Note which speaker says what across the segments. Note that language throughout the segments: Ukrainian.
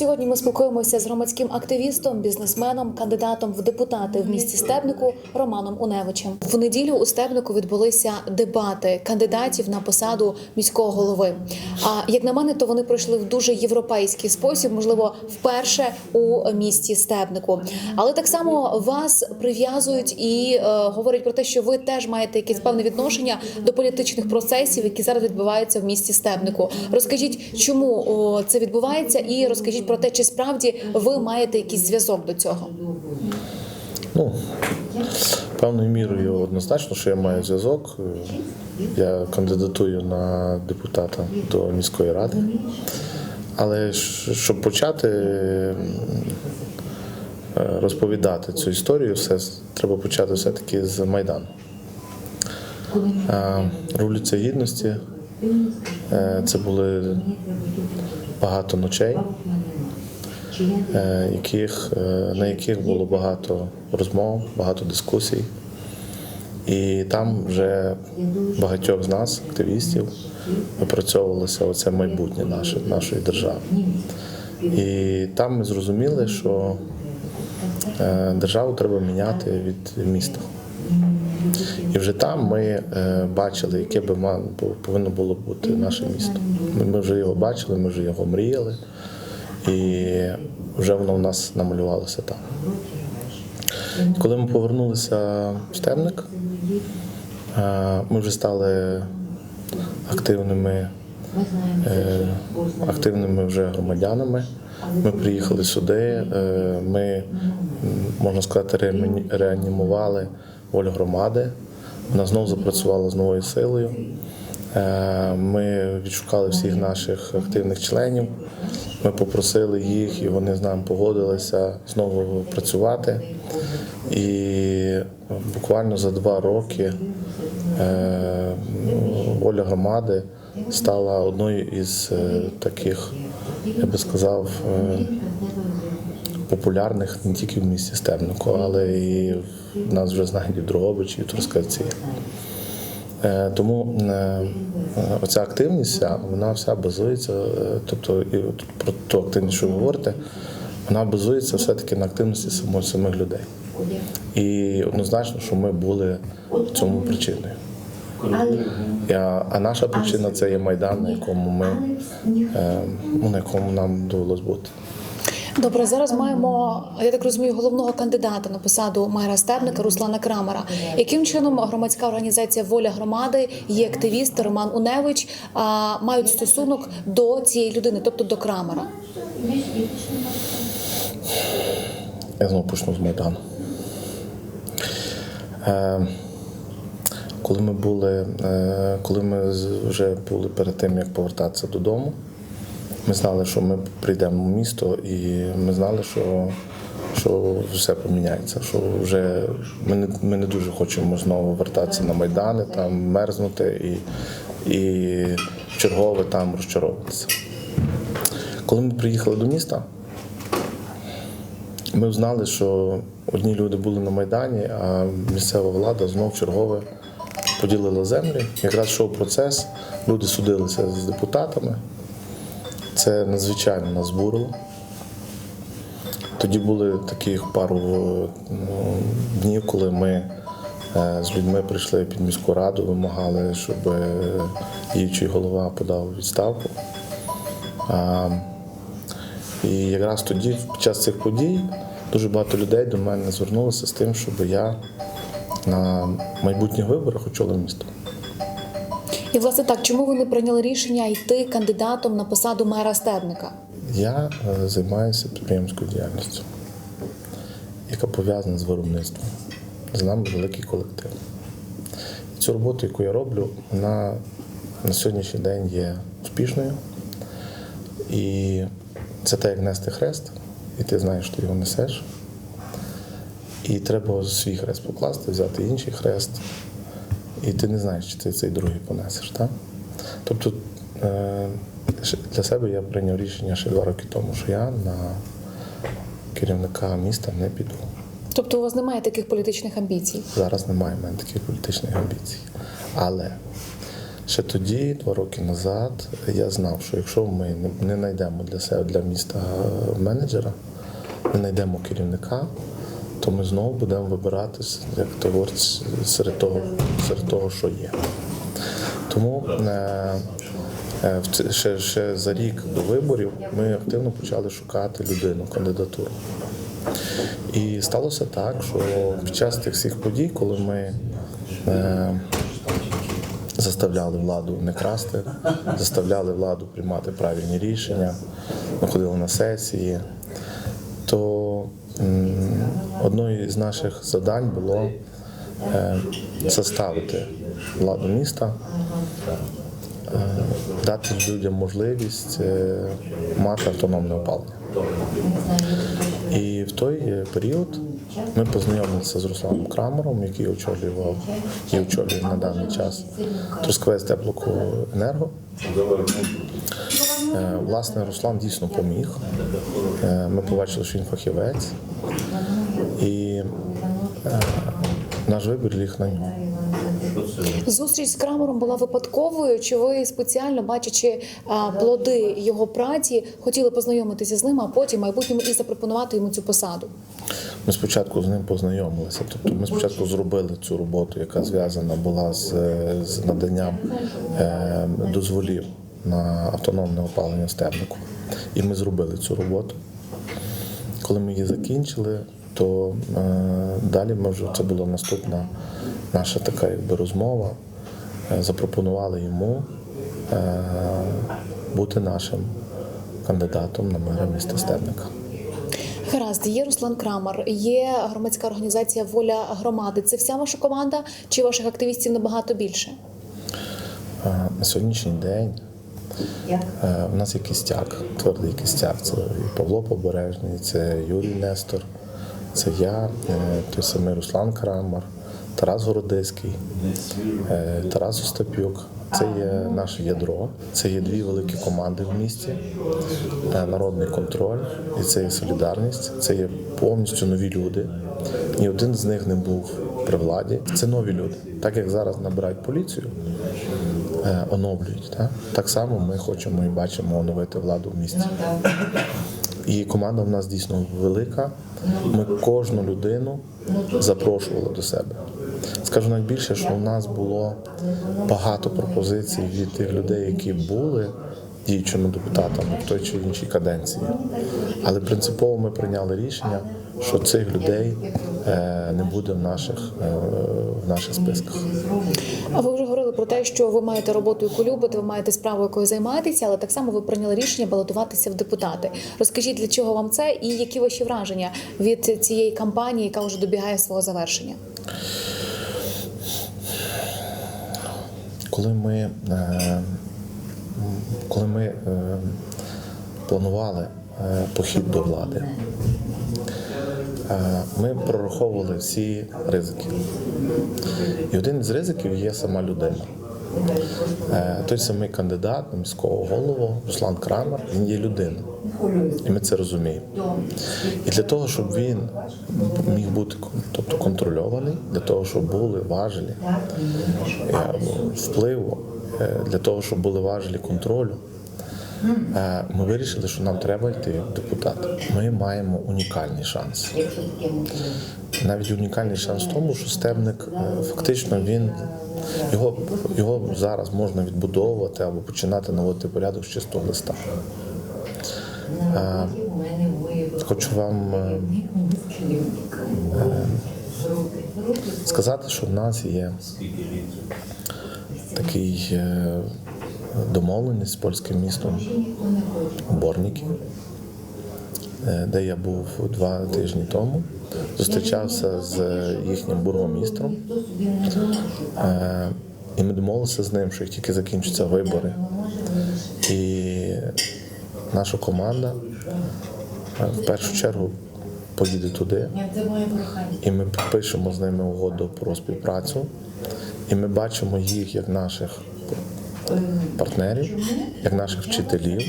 Speaker 1: Сьогодні ми спілкуємося з громадським активістом, бізнесменом, кандидатом в депутати в місті Стебнику Романом Уневичем. В неділю у Стебнику відбулися дебати кандидатів на посаду міського голови. А як на мене, то вони пройшли в дуже європейський спосіб, можливо, вперше у місті Стебнику. Але так само вас прив'язують і е, говорять про те, що ви теж маєте якесь певне відношення до політичних процесів, які зараз відбуваються в місті Стебнику. Розкажіть, чому о, це відбувається, і розкажіть про те, чи справді ви маєте якийсь зв'язок до цього.
Speaker 2: Ну, певною мірою однозначно, що я маю зв'язок. Я кандидатую на депутата до міської ради. Але щоб почати е, розповідати цю історію, все треба почати все-таки з Майдану. Революція гідності е, це були багато ночей яких, е, на яких було багато розмов, багато дискусій. І там вже багатьох з нас, активістів, випрацьовувалося оце майбутнє наше, нашої держави. І там ми зрозуміли, що е, державу треба міняти від міста. І вже там ми е, бачили, яке би повинно було бути наше місто. Ми вже його бачили, ми вже його мріяли, і вже воно в нас намалювалося там. Коли ми повернулися в Стемник, е, ми вже стали активними, е, активними вже громадянами. Ми приїхали сюди, е, ми, можна сказати, реані- реанімували волю громади. Вона знову запрацювала з новою силою. Е, Ми відшукали всіх наших активних членів. Ми попросили їх, і вони з нами погодилися знову працювати. І буквально за два роки е, воля громади стала одною із е, таких, я би сказав, популярних не тільки в місті Стебнику, але і нас вже знають і в Дрогобичі, і в Трускавці. Е, Тому е, е, оця активність, вона вся базується, тобто і от про ту активність, що ви говорите, вона базується все-таки на активності само- самих людей. І однозначно, що ми були цьому причиною. А, наша причина це є майдан, на якому ми ну, на якому нам довелось бути.
Speaker 1: Добре, зараз маємо, я так розумію, головного кандидата на посаду мера Стебника Руслана Крамера. Яким чином громадська організація Воля громади і активіст Роман Уневич мають стосунок до цієї людини, тобто до Крамера?
Speaker 2: Я знову почну з Майдану. Е, коли ми були, е, коли ми вже були перед тим, як повертатися додому, ми знали, що ми прийдемо в місто, і ми знали, що, що все поміняється. Що вже ми не, ми не дуже хочемо знову вертатися на Майдани, там мерзнути і, і чергове там розчаровуватися. Коли ми приїхали до міста, ми знали, що одні люди були на Майдані, а місцева влада знов чергове поділила землі. Якраз йшов процес, люди судилися з депутатами. Це надзвичайно нас збурило. Тоді були таких пару ну, днів, коли ми е, з людьми прийшли під міську раду, вимагали, щоб е, діючий голова подав відставку. І якраз тоді, під час цих подій, дуже багато людей до мене звернулося з тим, щоб я на майбутніх виборах очолив місто.
Speaker 1: І власне так, чому ви не прийняли рішення йти кандидатом на посаду мера Стебника?
Speaker 2: Я е, займаюся підприємською діяльністю, яка пов'язана з виробництвом. З нами великий колектив. Цю роботу, яку я роблю, вона на сьогоднішній день є успішною. І це те, як нести хрест, і ти знаєш, що ти його несеш. І треба свій хрест покласти, взяти інший хрест, і ти не знаєш, чи ти цей другий понесеш. Так? Тобто е, для себе я прийняв рішення ще два роки тому, що я на керівника міста не піду.
Speaker 1: Тобто у вас немає таких політичних амбіцій?
Speaker 2: Зараз немає в мене таких політичних амбіцій. Але Ще тоді, два роки назад, я знав, що якщо ми не- не знайдемо для себе для міста менеджера, не знайдемо керівника, то ми знову будемо вибиратись, як то серед того, серед того, що є. Тому е, е, ще, ще за рік до виборів ми активно почали шукати людину, кандидатуру. І сталося так, що під час тих всіх подій, коли ми е, заставляли владу не красти, заставляли владу приймати правильні рішення, ми ходили на сесії, одною з наших завдань було е, заставити владу міста, е, дати людям можливість е, мати автономне опалення. І в той період ми познайомилися з Русланом Крамером, який очолював і очолює на даний час Трускавець теплокоенерго. Е, Власне, Руслан дійсно поміг. Е, Ми побачили, що він фахівець, і е, наш вибір ліг на нього.
Speaker 1: Зустріч з Крамером була випадковою. Чи ви спеціально бачачи плоди його праці, хотіли познайомитися з ним, а потім майбутньому і запропонувати йому цю посаду?
Speaker 2: Ми спочатку з ним познайомилися. Тобто ми спочатку зробили цю роботу, яка зв'язана була з, з наданням е, дозволів на автономне опалення стебнику. І ми зробили цю роботу. Коли ми її закінчили, то е, далі ми вже це була наступна наша така якби розмова. Е, запропонували йому е, бути нашим кандидатом на мера міста Стебника.
Speaker 1: Гаразд, є Руслан Крамер, є громадська організація Воля громади. Це вся ваша команда чи ваших активістів набагато більше?
Speaker 2: Е, На сьогоднішній день у нас є кістяк, твердий кістяк. Це і Павло Побережний, це Юрій Нестор, це я, е, той самий Руслан Крамар, Тарас Городиський, е, Тарас Остапюк. Це є наше ядро, це є дві великі команди в місті, е, народний контроль і це є солідарність. Це є повністю нові люди. Ні один з них не був при владі. Це нові люди. Так як зараз набирають поліцію, е, оновлюють. Так? так само ми хочемо і бачимо оновити владу в місті. І команда в нас дійсно велика. Ми кожну людину запрошували до себе. Скажу навіть більше, що в нас було багато пропозицій від тих людей, які були діючими депутатами в той чи іншій каденції. Але принципово ми прийняли рішення, що цих людей е, не буде в наших, е, в наших списках.
Speaker 1: А ви вже говорили про те, що ви маєте роботу, яку любите, ви маєте справу, якою займаєтеся, але так само ви прийняли рішення балотуватися в депутати. Розкажіть, для чого вам це і які ваші враження від цієї кампанії, яка вже добігає свого завершення?
Speaker 2: Коли ми, е, коли ми планували похід до влади, ми прораховували всі ризики. І один із ризиків є сама людина. Е, Той самий кандидат на міського голову Руслан Крамер, він є людина. І ми це розуміємо. І для того, щоб він міг бути тобто, контрольований, для того, щоб були важелі е, впливу, е, для того, щоб були важелі контролю, е, ми вирішили, що нам треба йти в депутати. Ми маємо унікальний шанс. Навіть унікальний шанс в тому, що стебник е, фактично він його, його зараз можна відбудовувати або починати наводити порядок з чистого листа. Е, Хочу вам е, сказати, що в нас є такий е, домовленість з польським містом Борніки, е, де я був два тижні тому. Зустрічався з їхнім бургомістром. Е, І ми домовилися з ним, що як тільки закінчаться вибори, і наша команда е, в першу чергу поїде туди, і ми підпишемо з ними угоду про співпрацю. І ми бачимо їх як наших партнерів, як наших вчителів.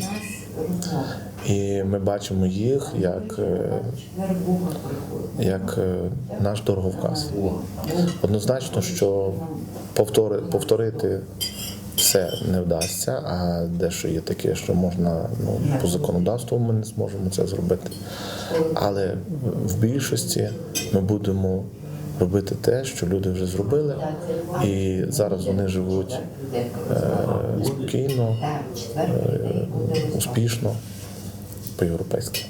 Speaker 2: І ми бачимо їх як, е, як е, наш дороговказ. Однозначно, що повтори, повторити все не вдасться, а дещо є таке, що можна ну, по законодавству ми не зможемо це зробити. Але в більшості ми будемо робити те, що люди вже зробили, і зараз вони живуть е, спокійно, е, успішно по-європейськи.